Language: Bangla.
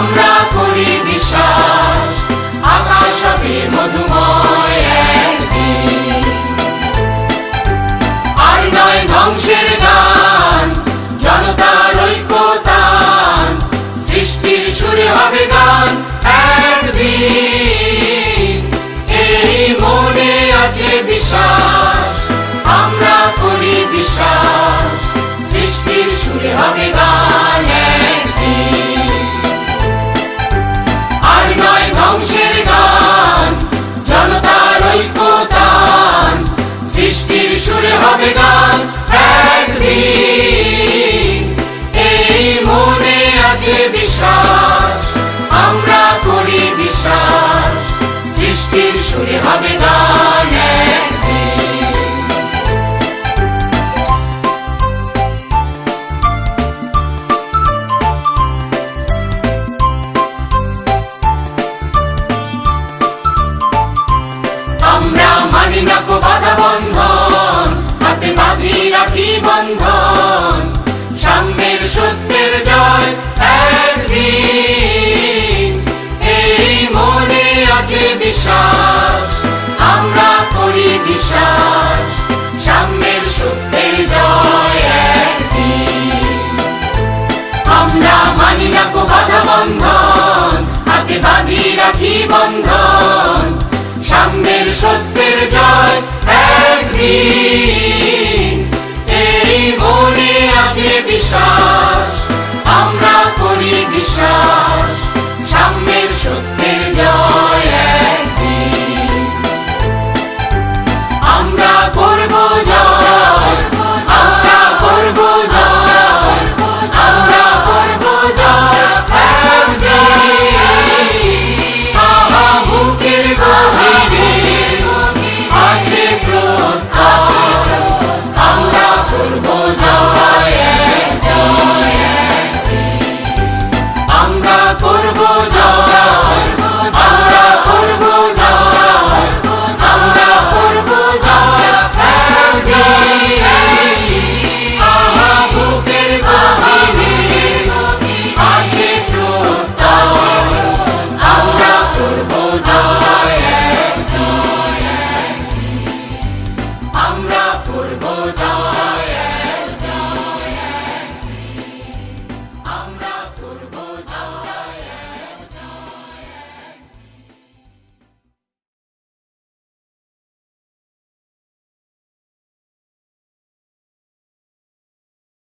আমরা করি বিশ্বাস আকাশ হবে মধুময় আর নয় ধ্বংসের গান, জনতার ঐক্যতান, সৃষ্টির সুরে হবে গান একদিন। এই মনে আছে বিশ্বাস, আমরা করি বিশ্বাস, সৃষ্টির সুরে হবে গান বন্ধন, সাম্যের সত্যের জয় একদিন। এই মনে আছে বিশ্বাস, আমরা করি বিশ্বাস, সাম্যের সত্যের জয় একদিন। আমরা মানি না কো বাধা বন্ধন, হাতে বাঁধি রাখি বন্ধন, সাম্যের সত্যের জয় একদিন। বিশ্বাস আমরা করি বিশ্বাস।